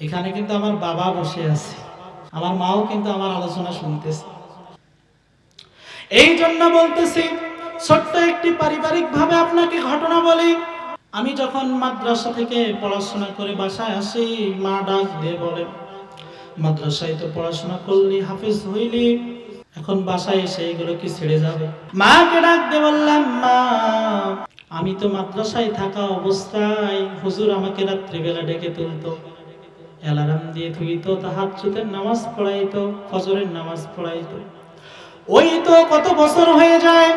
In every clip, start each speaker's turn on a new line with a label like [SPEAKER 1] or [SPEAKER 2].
[SPEAKER 1] এখানে কিন্তু আমার বাবা বসে আছে। আমার মাও কিন্তু আমার আলোচনা শুনতেছে। এই জন্য বলতেছি, ছোট্ট একটি পারিবারিক ভাবে আপনাকে ঘটনা বলি। আমি যখন মাদ্রাসা থেকে পড়াশোনা করে বাসায় আসি, মা ডাক দিয়ে বলে, মাদ্রাসায় তো পড়াশোনা করলি, হাফিজ হইলি, এখন বাসায় এসে এগুলো কি ছেড়ে যাবে? মাকে ডাক দিয়ে বললাম, মা, আমি তো মাদ্রাসায় থাকা অবস্থায় হুজুর আমাকে রাত্রিবেলা ডেকে তুলতো। অ্যালার্ম দিয়ে তুইতো তাহাজ্জুদের নামাজ পড়াইতো, ফজরের নামাজ পড়াইতো। ওই তো কত বছর হয়ে যায়,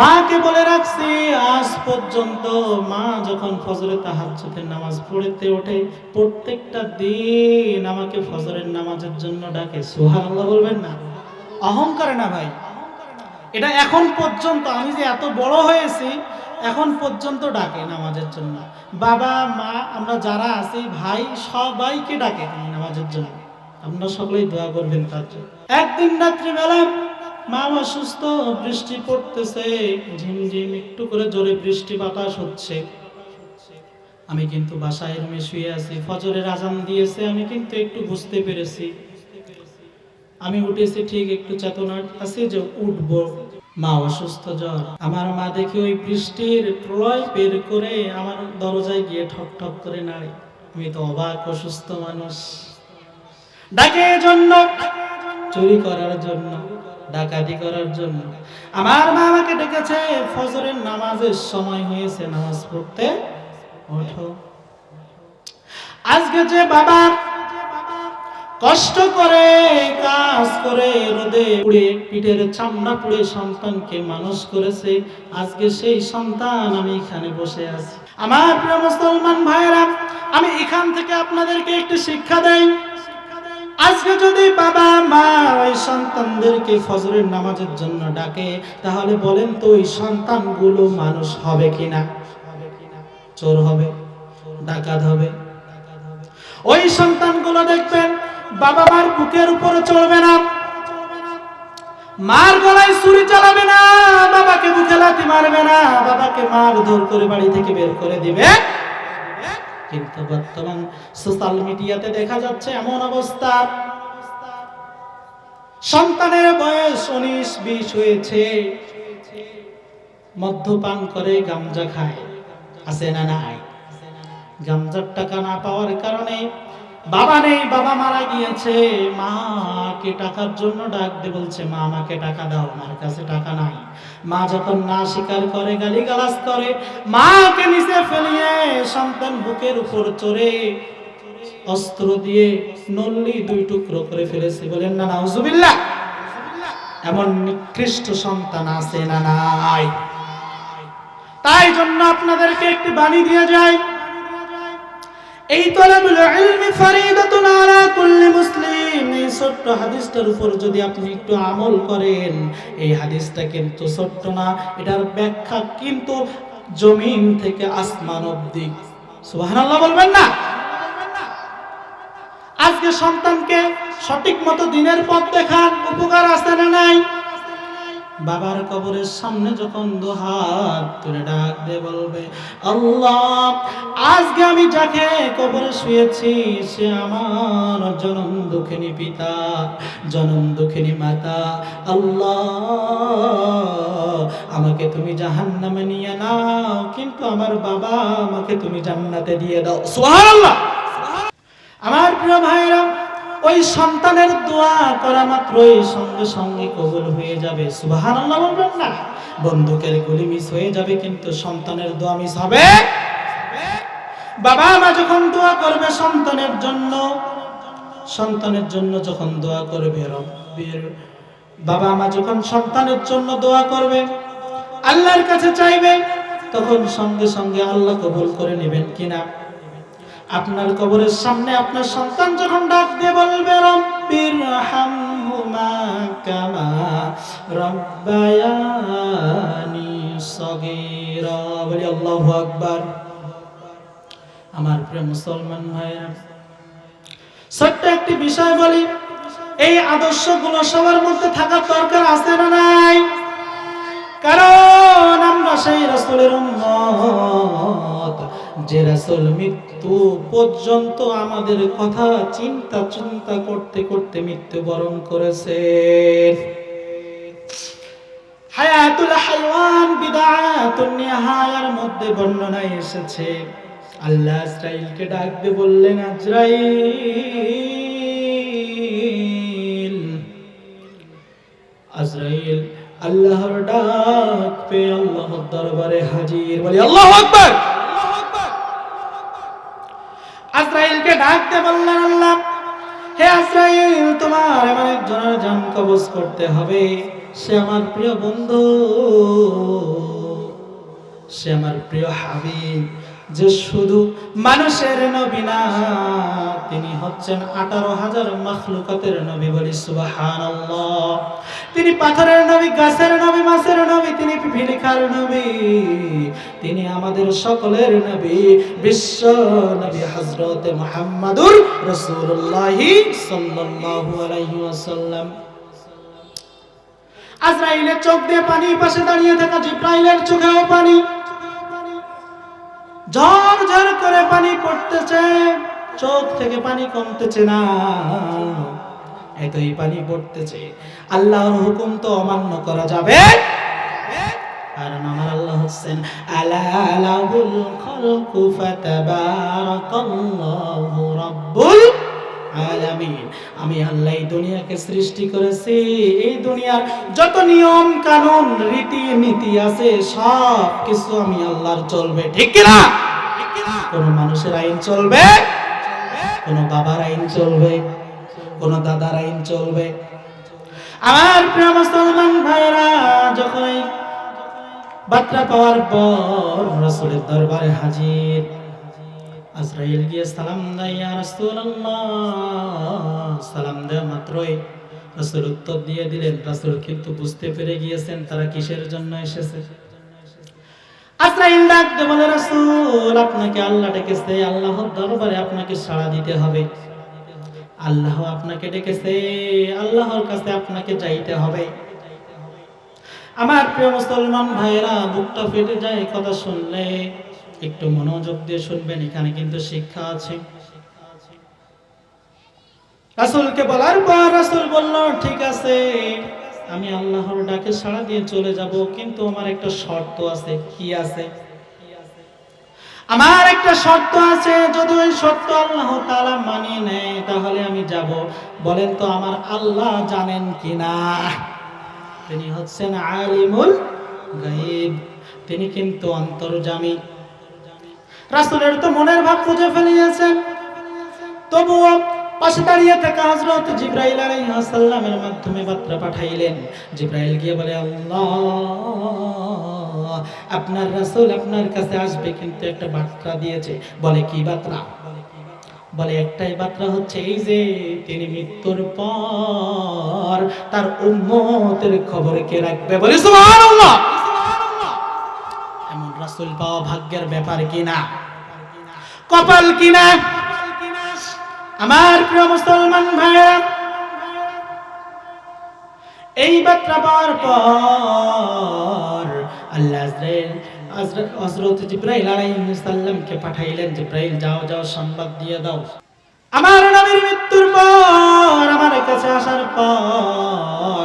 [SPEAKER 1] মাকে বলে রাখছি, আজ পর্যন্ত মা যখন ফজরে তাহাজ্জুদের নামাজ পড়তে ওঠে, প্রত্যেকটা দিন আমাকে ফজরের নামাজের জন্য ডাকে। সুবহানাল্লাহ বলবেন না? অহংকারে না ভাই। এটা এখন পর্যন্ত আমি যে এত বড় হয়েছি এখন পর্যন্ত ডাকে নামাজের জন্য। বাবা, মা, আমরা যারা আছি, ভাই, সবাইকে ডাকে নামাজের জন্য। আপনারা সকলেই দোয়া করবেন তার জন্য। একদিন রাত্রিবেলা মা অসুস্থ, বৃষ্টি পড়তেছে, ঝিমঝিম, একটু করে জোরে বৃষ্টি বাতাস হচ্ছে। আমি কিন্তু বাসায় রুমে শুয়ে আছি, ফজরের আজান দিয়েছে, আমি কিন্তু একটু বুঝতে পেরেছি। আমি উঠেছি ঠিক একটু চেতনা আছে যে উঠবো। মা অসুস্থ জ্বর। আমার মা দেখে ওই বৃষ্টির প্রলয় বের করে আমার দরজায় গিয়ে ঠক ঠক করে নাড়ে। আমি তো অবাক অসুস্থ মানুষ। ডাকে জন্য। চুরি করার জন্য, ডাকাতি করার জন্য। আমার মা আমাকে ডেকেছে, ফজরের নামাজের সময় হয়েছে, নামাজ পড়তে ওঠো। আজকে যে বাবা কষ্ট করে, কাজ করে, রোদে পুড়ে, পিঠের চামড়া পুড়ে সন্তানকে মানুষ করেছে। আজকে সেই সন্তান আমি এখানে বসে আছি। আমার প্রিয় মুসলমান ভাইয়েরা, আমি এখান থেকে আপনাদেরকে একটু শিক্ষা দেই। আজকে যদি বাবা মা ওই সন্তানদেরকে ফজরের নামাজের জন্য ডাকে, তাহলে বলেন তো ওই সন্তানগুলো মানুষ হবে কিনা? চোর হবে, ডাকাত হবে। ওই সন্তানগুলো দেখবেন বাবা মার বুকের উপরে চলবে না। মার গলায় ছুরি চালাবে না, বাবাকে বুকে লাথি মারবে না, বাবাকে মার ধর করে বাড়ি থেকে বের করে দিবে। কিন্তু বর্তমান সোশ্যাল মিডিয়াতে দেখা যাচ্ছে এমন অবস্থা। সন্তানের বয়স উনিশ, বিশ হয়েছে। মদ্যপান করে গামজা খায়। আছে না নাই? গামজার টাকা না পাওয়ার কারণে বাবা নেই, বাবা মারা গিয়েছে। মাকে টাকার জন্য ডাক দিয়ে বলছে, মা, আমাকে টাকা দাও আমার কাছে টাকা নাই। মা যখন না স্বীকার করে গালি গালিগালাজ করে, মাকে নিচে ফেলিয়ে সন্তান বুকের উপর চড়ে অস্ত্র দিয়ে নল্লি দুই টুকরো করে ফেলেছে। বলেন, না নাউজুবিল্লাহ এমন নিকৃষ্ট সন্তান আছে না নাই? তাই জন্য আপনাদেরকে একটি বাণী দিয়ে যায় এই তলাবুল ইলমি ফরিদাতুন আলা কুল্লি মুসলিম। এই ছোট্ট হাদিসটার উপর যদি আপনি একটু আমল করেন, এই হাদিসটা কিন্তু ছোট্ট না, এটার ব্যাখ্যা কিন্তু জমিন থেকে আসমান অবধি। সুবহানাল্লাহ বলবেন না? আজকে সন্তানকে সঠিক মতো দিনের পথ দেখান উপকার আছে না নাই? বাবার কবরের সামনে যখন দুহাত তুলে ডাক বলবে, আল্লাহ, আজকে আমি যাকে কবরে শুয়েছি, সে আমার জনম দুঃখিনী পিতা, জনম দুঃখিনী মাতা। আল্লাহ, আমাকে তুমি জাহান নামে নিয়ে নাও, কিন্তু আমার বাবা আমাকে তুমি জান্নাতে দিয়ে দাও। সুবহানাল্লাহ! আমার প্রিয় ভাইরা ওই সন্তানের দোয়া করা মাত্রই সঙ্গে সঙ্গে কবুল হয়ে যাবে। সুবাহান বলবেন না? বন্দুকের গুলি মিস হয়ে যাবে কিন্তু সন্তানের দোয়া মিস হবে। বাবা মা যখন দোয়া করবে সন্তানের জন্য সন্তানের জন্য যখন দোয়া করবে রব্বির, বাবা মা যখন সন্তানের জন্য দোয়া করবে, আল্লাহর কাছে চাইবে, তখন সঙ্গে সঙ্গে আল্লাহ কবুল করে নেবেন কিনা? আপনার কবরের সামনে আপনার সন্তান যখন ডাক দিয়ে বলবে রব্বির হামহুমা কামা রব্বায়ানি সগীরা বলি, আল্লাহু আকবার। আমার প্রিয় মুসলমান ভাইরা ছোট্ট একটি বিষয় বলি, এই আদর্শগুলো সবার মধ্যে থাকার দরকার আছে না নাই? কারণ আমরা সেই রাসূলের উম্মত যে রাসূল মৃত্যু পর্যন্ত আমাদের কথা চিন্তা চিন্তা করতে করতে মৃত্যুবরণ করেছেন হায়াতুল হাইওয়ান বিদায়াতুন নিহায়ার মধ্যে বর্ণনা এসেছে। আল্লাহ আজরাইলকে ডাকবে বললেন, আজরাইল আজরাইল, আল্লাহর ডাক পে আল্লাহর দরবারে হাজির। বলি, আল্লাহু আকবার আজরাইলকে ডাকতে বললেন, আল্লাহ, হে আজরাইল, তোমার এমন একজনের জান কবজ করতে হবে। সে আমার প্রিয় বন্ধু, সে আমার প্রিয় হাবিব। যে শুধু মানুষের নবী না, তিনি হচ্ছেন আঠারো হাজার মখলুকাতের নবী বলি সুবহানাল্লাহ। তিনি পাথরের নবী, গাছের নবী, মাছের নবী, তিনি পিপিলিকার নবী, তিনি আমাদের সকলের নবী, বিশ্ব নবী হযরত মুহাম্মাদুর রসুল্লাহি সাল্লাল্লাহু আলাইহি ওয়াসাল্লাম। আজরাইলের চোখ দিয়ে পানি, পাশে দাঁড়িয়ে থাকা জিব্রাইলের চোখেও পানি। ঝর করে পানি পড়তেছে, চোখ থেকে পানি কমতেছে না। এতই পানি পড়তেছে, আল্লাহর হুকুম তো অমান্য করা যাবে। কারণ আমার আল্লাহ হচ্ছেন, আলা লাহুল খালকু ফাতাবারাকাল্লাহু রাব্বুল আলামিন। আমি দুনিয়াকে সৃষ্টি করেছি। এই দুনিয়ার যত নিয়ম কানুন রীতি নীতি আছে সব কিছু আমি আল্লাহর চলবে। ঠিক কোন? মানুষের আইন চলবে? কোন বাবার আইন চলবে? কোন দাদার আইন চলবে? আমার প্রিয় মুসলমান ভাইরা যখন বার্তা পাওয়ার পর রসুলের দরবারে হাজির আজরাইল গিয়ে সালাম দেয়, ইয়া রাসূলুল্লাহ। সালাম দেওয়া মাত্রই রাসূল উত্তর দিয়ে দিলেন। রাসূল কিন্তু বুঝতে পেরে গিয়েছেন তারা কিসের জন্য এসেছে। আজরাইল ডাকতে বলে, রাসূল, আপনাকে আল্লাহ ডেকেছে, আল্লাহর দরবারে আপনাকে সাড়া দিতে হবে। আল্লাহ আপনাকে ডেকেছে, আল্লাহর কাছে আপনাকে যাইতে হবে। আমার প্রিয় মুসলমান ভাইরা বুকটা ফেটে যায় কথা শুনলে। একটু মনোযোগ দিয়ে শুনবেন, এখানে কিন্তু শিক্ষা আছে। রাসূলকে বলার পর রাসূল বলল, ঠিক আছে, আমি আল্লাহর ডাকে সাড়া দিয়ে চলে যাব, কিন্তু আমার একটা শর্ত আছে। কি আছে? আমার একটা শর্ত আছে, যদি ওই শর্ত আল্লাহ তাআলা মানিয়ে নেয়, তাহলে আমি যাব। বলেন তো, আমার আল্লাহ জানেন কিনা? তিনি হচ্ছেন আলিমুল গাইব তিনি কিন্তু অন্তর্জামী। রাসূলের তো মনের ভাব বুঝে ফেলিয়েছেন তবুও পাশে দাঁড়িয়ে থাকা হযরত জিব্রাইল আলাইহিস সালামের মাধ্যমে বার্তা পাঠাইলেন। জিব্রাইল গিয়ে বলে, আল্লাহ, আপনার রাসূল আপনার কাছে আসবে কিন্তু একটা বার্তা দিয়েছে। বলে, কি বার্তা? বলে, একটাই বার্তা হচ্ছে এই যে, তিনি মৃত্যুর পর তার উম্মতের খবর কে রাখবে। বলে, সুবহানাল্লাহ! এমন রাসূল পাওয়া ভাগ্যের ব্যাপার কিনা কপাল কিনা? আমার প্রিয় মুসলমান ভাইরা এই বার্তা পাওয়ার পর আল্লাহ হযরত জিব্রাইল পাঠাইলেন, জিব্রাইল, যাও যাও সংবাদ দিয়ে দাও। আমার নবীর মৃত্যুর পর, আমার কাছে আসার পর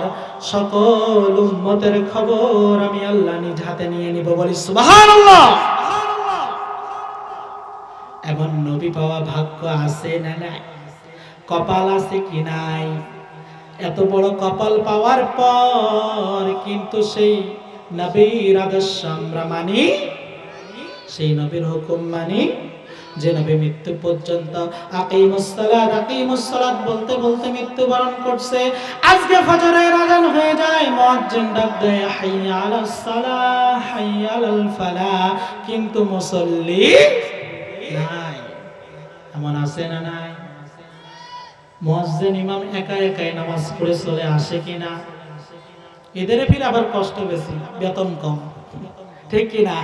[SPEAKER 1] সকল উম্মতের খবর আমি আল্লাহ নিজ হাতে নিয়ে নিব, বলি সুবহানাল্লাহ। এমন নবী পাওয়া ভাগ্য আছে না নাই? কপাল আছে কি নাই? এত বড় কপাল পাওয়ার পর কিন্তু সেই নবীর আদর্শ আমরা মানি? সেই নবীর হুকুম মানি। যে নবী মৃত্যু পর্যন্ত আকিমুস সালাত আকিমুস সালাত বলতে বলতে মৃত্যুবরণ করছে। আজকে ফজরের আজান হয়ে যায়, মুয়াজ্জিন ডাক হাইয়া আলাস সালাহ হাইয়া আলাল ফালাহ কিন্তু মুসল্লি নাই। এমন আছে না নাই? মুয়াজ্জিন ইমাম একা একাই নামাজ পড়ে চলে আসে কিনা? এদের ফির আবার কষ্ট বেশি, বেতন কম। ঠিক কিনা?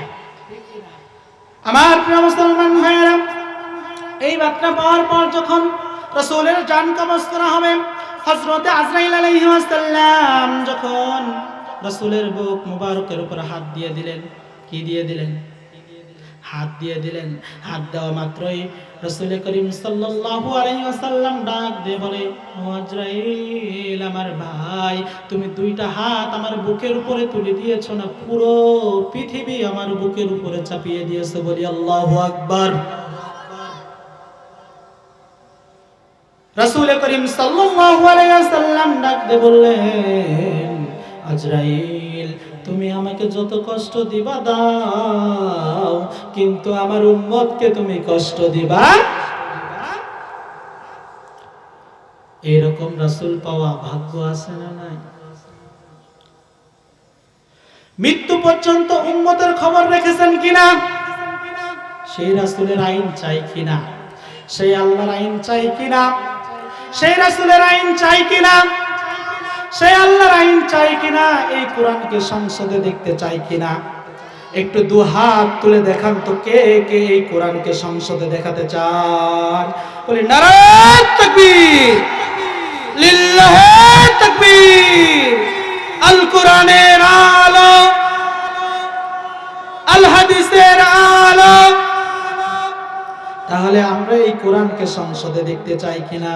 [SPEAKER 1] আমার প্রিয় মুসলমান ভাইয়েরা, এই বার্তা পাওয়ার পর যখন রসুলের জান কবজ করা হবে হজরতে আজরাইল আলাইহিসসালাম যখন রসুলের বুক মুবারকের উপর হাত দিয়ে দিলেন, কি দিয়ে দিলেন? হাত দিয়ে দিলেন। হাত দেওয়া মাত্রই রসুল করিম সাল্লাল্লাহু আলাইহি ওয়াসাল্লাম ডাক দিয়ে বলে, ও আমার ভাই, তুমি দুইটা হাত আমার বুকের উপরে তুলে দিয়েছ না? পুরো পৃথিবী আমার বুকের উপরে চাপিয়ে দিয়েছে বলি আল্লাহু আকবার। রাসূল করিম সাল্লাল্লাহু আলাইহি ওয়াসাল্লাম ডাক দিয়ে বললেন, আজরাইল তুমি আমাকে যত কষ্ট দিবা, দাও। কিন্তু আমার উম্মতকে তুমি কষ্ট দিবা। এরকম রাসূল পাওয়া ভাগ্য আছে না নাই? মৃত্যু পর্যন্ত উম্মতের খবর রেখেছেন কিনা? সেই রাসূলের আইন চাই কিনা? সেই আল্লাহর আইন চাই কিনা? সেই রাসূলের আইন চাই কিনা? সেই আল্লাহর আইন চাই কিনা, এই কোরআনকে সংসদে দেখতে চাই কিনা? একটু দু হাত তুলে দেখান তো কে কে এই কোরআনকে সংসদে দেখাতে চান? বলি নারায়ণ লিল্লাহে আল আলো, আল হাদিসের আলো। তাহলে আমরা এই কোরআনকে সংসদে দেখতে চাই কিনা?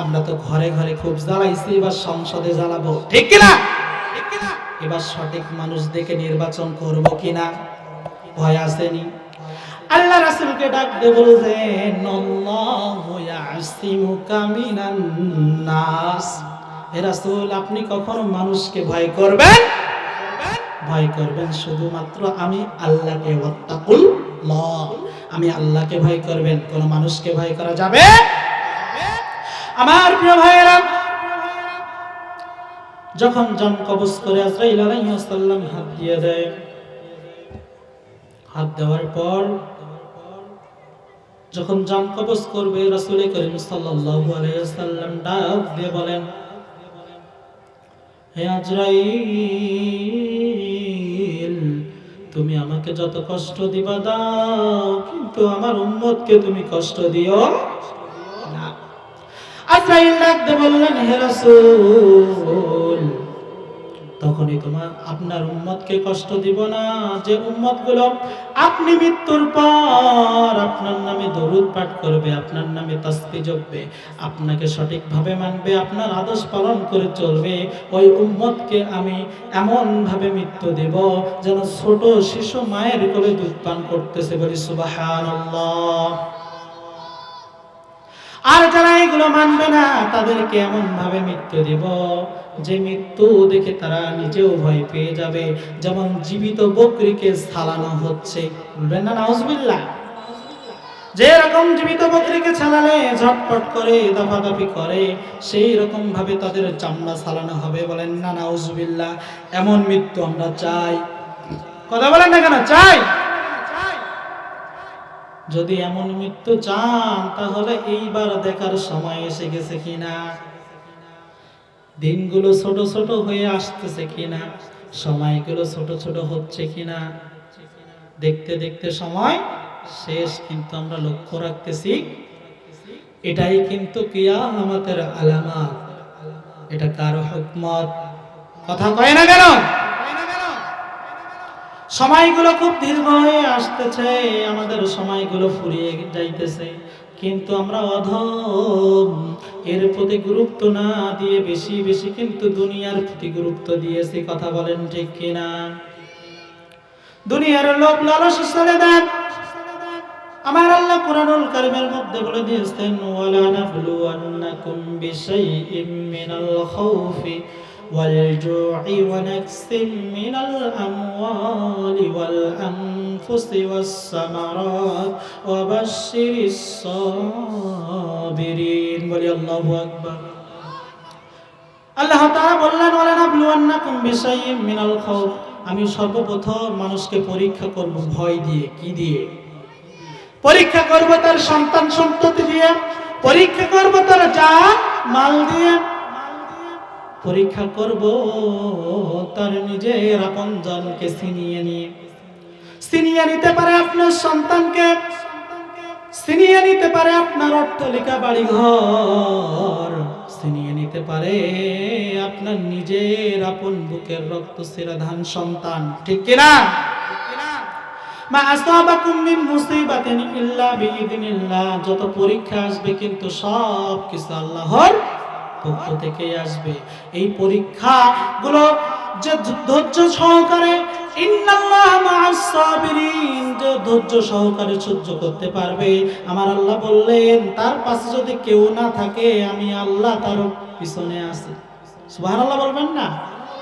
[SPEAKER 1] আমরা তো ঘরে ঘরে খুব জ্বালাইছি এবার সংসদে জ্বালাবো। ঠিক কিনা? এবার সঠিক মানুষ দেখে নির্বাচন করব কিনা? ভয় আসেনি? আল্লাহ রাসূলকে ডাক দিয়ে বলছেন হে রাসূল আপনি কখনো মানুষকে ভয় করবেন? ভয় করবেন শুধুমাত্র আমি আল্লাহকে আমি আল্লাহকে ভয় করবেন কোন মানুষকে ভয় করা যাবে আমার প্রিয় ভাইয়েরা, যখন জন কবজ করে আজরাইল আলাইহিস সালাম হাত দিয়ে দেয়, হাত দেওয়ার পর, যখন জান কবজ করবে, রাসূল করিম সাল্লাল্লাহু আলাইহি ওয়াসাল্লাম ডাক দিয়ে বলেন, হে আজরাইল, তুমি আমাকে যত কষ্ট দিবা, দাও, কিন্তু আমার উম্মতকে তুমি কষ্ট দিও আজরাইল ডাক দিয়ে তখনই তোমার আপনার কষ্ট দিব না। যে আপনি মৃত্যুর পর আপনার নামে দরুদ পাঠ করবে, আপনার নামে জপবে, আপনাকে সঠিকভাবে মানবে, আপনার আদেশ পালন করে চলবে, ওই উম্মতকে আমি এমন ভাবে মৃত্যু দেব যেন ছোট শিশু মায়ের কোলে দুধ পান করতেছে বলি, সুবহানাল্লাহ। আর যারা এগুলো মানবে না, তাদেরকে এমন ভাবে মৃত্যু দিব। যে মৃত্যু দেখে তারা নিজেও ভয় পেয়ে যাবে। যেমন জীবিত বকরিকে সালানো হচ্ছে। না যে রকম জীবিত বকরিকে ছালালে ঝটপট করে দফাদফি করে, সেই রকম ভাবে তাদের চামড়া ছাড়ানো হবে। বলেন না, নাউজবিল্লাহ। এমন মৃত্যু আমরা চাই। কথা বলেন না কেন? চাই। যদি এমন মৃত্যু চান, তাহলে এইবার দেখার সময় এসে গেছে কিনা? দিনগুলো ছোট ছোট হয়ে আসতেছে কিনা? সময়গুলো ছোট ছোট হচ্ছে কিনা? দেখতে দেখতে সময় শেষ, কিন্তু আমরা লক্ষ্য রাখতেছি, এটাই কিন্তু কিয়ামতের আলামত। এটা কারও হুকমত? কথা কয় না কেন? সময়গুলো খুব দীর্ঘ হয়ে আসতেছে, আমাদের সময়গুলো ফুরিয়ে যাইতেছে। কিন্তু আমরা অধম, এর প্রতি গুরুত্ব না দিয়ে বেশি বেশি কিন্তু দুনিয়ার প্রতি গুরুত্ব দিয়েছি, কথা বলেন ঠিক কিনা? দুনিয়ার লোক লালস চলে দেন আমার আল্লাহ কোরআনুল কারিমের মধ্যে বলে দিয়েছেন, ওয়ালা নাবলুওয়ান্নাকুম বিশাইইম মিনাল খাউফি والجوع ونكس من الأموال والأنفس والثمرات وبشر الصابرين বলি আল্লাহু আকবার আল্লাহ তাআলা বললেন ওয়ালা নাবলুওয়ান্নাকুম বিশাইইম মিনাল খাউফ আমি সর্বপ্রথম মানুষকে পরীক্ষা করব ভয় দিয়ে কি দিয়ে পরীক্ষা করব তার সন্তান সন্ততি দিয়ে পরীক্ষা করব তার জান মাল দিয়ে পরীক্ষা করব, তার নিজের আপনজনকে ছিনিয়ে নিয়ে। ছিনিয়ে নিতে পারে আপনার সন্তানকে, ছিনিয়ে নিতে পারে আপনার অট্টালিকা বাড়ি ঘর ছিনিয়ে নিতে পারে আপনার নিজের আপন বুকের রক্ত ধান সন্তান। ঠিক কিনা? যত পরীক্ষা আসবে কিন্তু সব কিছু আল্লাহর পক্ষ থেকে আসবে। এই পরীক্ষা গুলো যে ধৈর্য সহকারে যে ধৈর্য সহকারে সহ্য করতে পারবে। আমার আল্লাহ বললেন, তার পাশে যদি কেউ না থাকে, আমি আল্লাহ তার পিছনে আছি। সুবহানাল্লাহ বলবেন না?